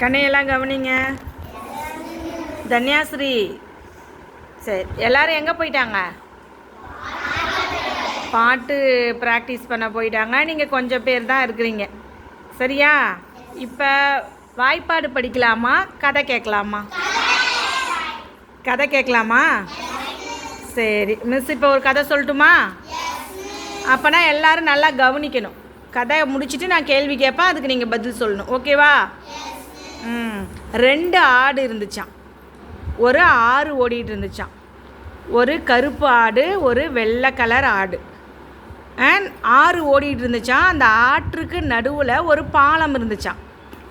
கண்ணையெல்லாம் கவனிங்க. தன்யாஸ்ரீ. சரி எல்லாரும் எங்கே போயிட்டாங்க? பாட்டு ப்ராக்டிஸ் பண்ண போயிட்டாங்க. நீங்கள் கொஞ்சம் பேர் தான் இருக்கிறீங்க. சரியா? இப்போ வாய்ப்பாடு படிக்கலாமா? கதை கேட்கலாமா? கதை கேட்கலாமா? சரி மிஸ் இப்போ ஒரு கதை சொல்லட்டுமா? அப்போனா எல்லோரும் நல்லா கவனிக்கணும். கதை முடிச்சுட்டு நான் கேள்வி கேட்பேன் அதுக்கு நீங்கள் பதில் சொல்லணும். ஓகேவா? ரெண்டு ஆடு இருந்துச்சான் ஒரு ஆறு ஓடிட்டு இருந்துச்சான் ஒரு கருப்பு ஆடு ஒரு வெள்ளை கலர் ஆடு. அண்ட் ஆறு ஓடிட்டு இருந்துச்சான் அந்த ஆற்றுக்கு நடுவில் ஒரு பாலம் இருந்துச்சான்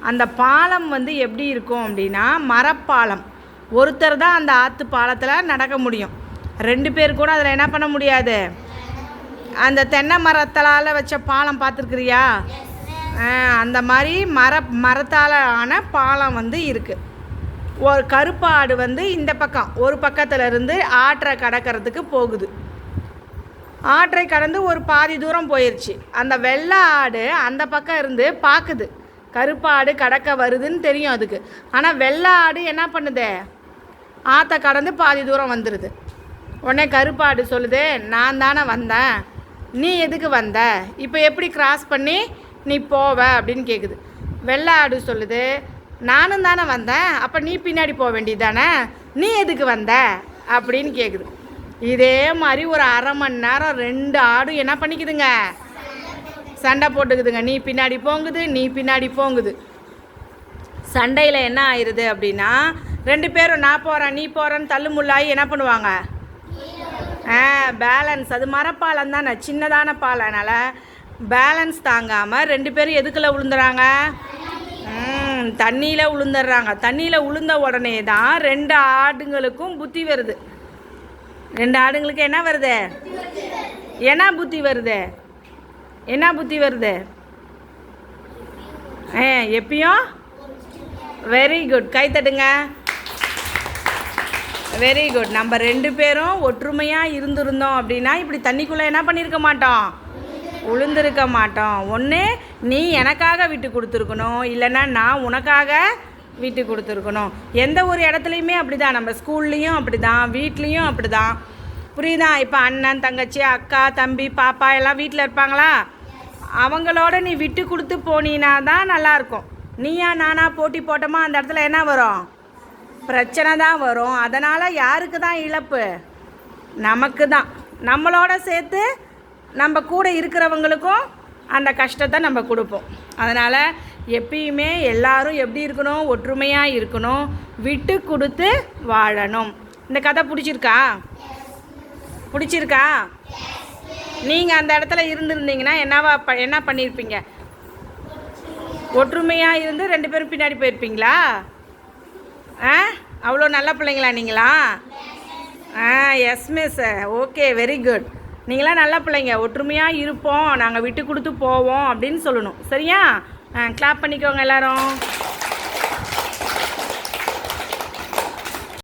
அந்த பாலம் வந்து எப்படி இருக்கும் அப்படின்னா மரப்பாலம். ஒருத்தர் தான் அந்த ஆற்று பாலத்தில் நடக்க முடியும். ரெண்டு பேர் கூட அதில் என்ன பண்ண முடியாது? அந்த தென்னை மரத்தலால் வச்ச பாலம் பார்த்துருக்குறியா? அந்த மாதிரி மர மரத்தால் ஆன பாலம் வந்து இருக்குது ஒரு கருப்பு ஆடு வந்து இந்த பக்கம் ஒரு பக்கத்தில் இருந்து ஆற்றை கடக்கிறதுக்கு போகுது. ஆற்றை கடந்து ஒரு பாதி தூரம் போயிடுச்சு அந்த வெள்ளை ஆடு அந்த பக்கம் இருந்து பார்க்குது கருப்பு ஆடு கடக்க வருதுன்னு தெரியும் அதுக்கு. ஆனால் வெள்ளை ஆடு என்ன பண்ணுது? ஆற்றை கடந்து பாதி தூரம் வந்துடுது உடனே கருப்பாடு சொல்லுது நான் தானே வந்தேன். நீ எதுக்கு வந்த? இப்போ எப்படி கிராஸ் பண்ணி நீ போவ அப்படின்னு கேட்குது வெள்ளை ஆடு சொல்லுது நானும் தானே வந்தேன் அப்போ நீ பின்னாடி போக வேண்டியது தானே நீ எதுக்கு வந்த? அப்படின்னு கேட்குது இதே மாதிரி ஒரு அரை மணி நேரம் ரெண்டு ஆடும் என்ன பண்ணிக்குதுங்க? சண்டை போட்டுக்குதுங்க. நீ பின்னாடி போங்குது நீ பின்னாடி போங்குது. சண்டையில் என்ன ஆயிடுது அப்படின்னா ரெண்டு பேரும் நான் போகிறேன் நீ போகிறேன்னு தள்ளுமுள்ளாகி என்ன பண்ணுவாங்க? ஆ பேலன்ஸ் அது மரப்பாலம் தானே சின்னதான பாலனால பேலன்ஸ் தாங்காமல் ரெண்டு பேரும் எதுக்குள்ள விழுந்துறாங்க தண்ணியில் விழுந்துடுறாங்க தண்ணியில் உளுந்த உடனே தான் ரெண்டு ஆடுங்களுக்கும் புத்தி வருது. ரெண்டு ஆடுங்களுக்கு என்ன வருது? என்ன புத்தி வருது? என்ன புத்தி வருது? ஆ எப்பயும் வெரி குட் கை தட்டுங்க. வெரி குட் நம்ம ரெண்டு பேரும் ஒற்றுமையாக இருந்திருந்தோம் அப்படின்னா இப்படி தண்ணிக்குள்ளே என்ன பண்ணியிருக்க மாட்டோம்? உளுந்திருக்க மாட்டோம். ஒன்று நீ எனக்காக விட்டு கொடுத்துருக்கணும். இல்லைன்னா நான் உனக்காக விட்டு கொடுத்துருக்கணும். எந்த ஒரு இடத்துலையுமே அப்படி தான் நம்ம ஸ்கூல்லேயும் அப்படி தான் வீட்லேயும் அப்படி தான் புரியுதா? இப்போ அண்ணன் தங்கச்சி அக்கா தம்பி பாப்பா எல்லாம் வீட்டில் இருப்பாங்களா? அவங்களோட நீ விட்டு கொடுத்து போனீனா தான் நல்லாயிருக்கும். நீயா நானா போட்டி போட்டோமா? அந்த இடத்துல என்ன வரும்? பிரச்சனை தான் வரும். அதனால் யாருக்கு தான் இழப்பு? நமக்கு தான் நம்மளோட சேர்த்து நம்ம கூட இருக்கிறவங்களுக்கும் அந்த கஷ்டத்தை நம்ம கொடுப்போம். அதனால் எப்பயுமே எல்லாரும் எப்படி இருக்கணும்? ஒற்றுமையாக இருக்கணும். விட்டு கொடுத்து வாழணும். இந்த கதை பிடிச்சிருக்கா? பிடிச்சிருக்கா? நீங்கள் அந்த இடத்துல இருந்திருந்தீங்கன்னா என்னவா ப என்ன பண்ணியிருப்பீங்க ஒற்றுமையாக இருந்து ரெண்டு பேரும் பின்னாடி போயிருப்பீங்களா? ஆ? அவ்வளோ நல்ல பிள்ளைங்களா நீங்களா? ஆ yes miss okay very good நீங்களாம் நல்ல பிள்ளைங்க ஒற்றுமையாக இருப்போம். நாங்கள் விட்டு கொடுத்து போவோம் அப்படின்னு சொல்லணும். சரியா? கிளாப் பண்ணிக்கோங்க எல்லாரும்.